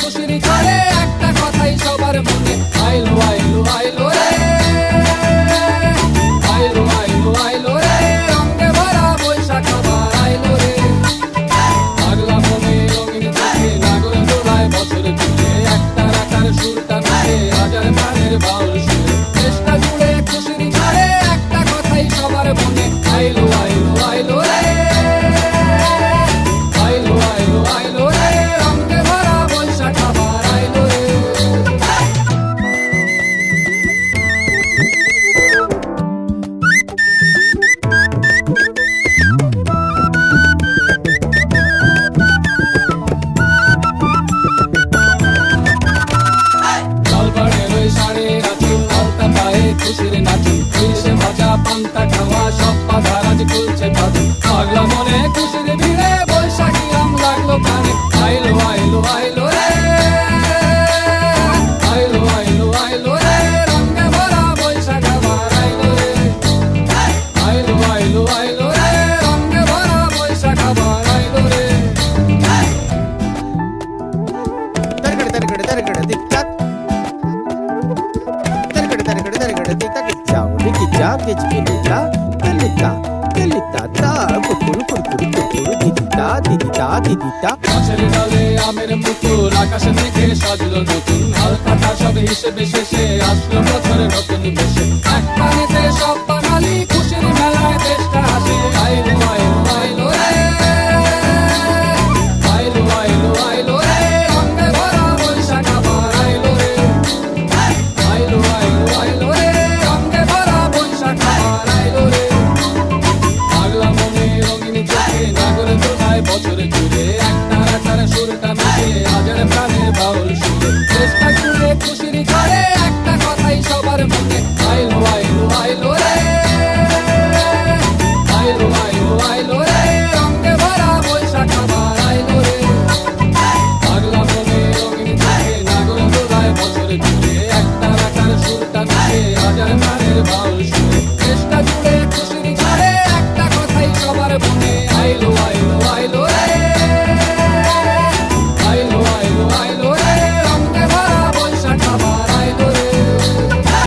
খুশির করে টিকিটা গেজগেলিটা তেলিতা তেলিতা তা কুকুর কুকুর কুকুর দিদিতা দিদিতা দিদিতা গাছের ডালে আমের মুকুর আকাশে থেকে সাজলো নতুন হালকাটা সব হিসেবে শেষে আসলো বছরের নতুন বেশে এক I'm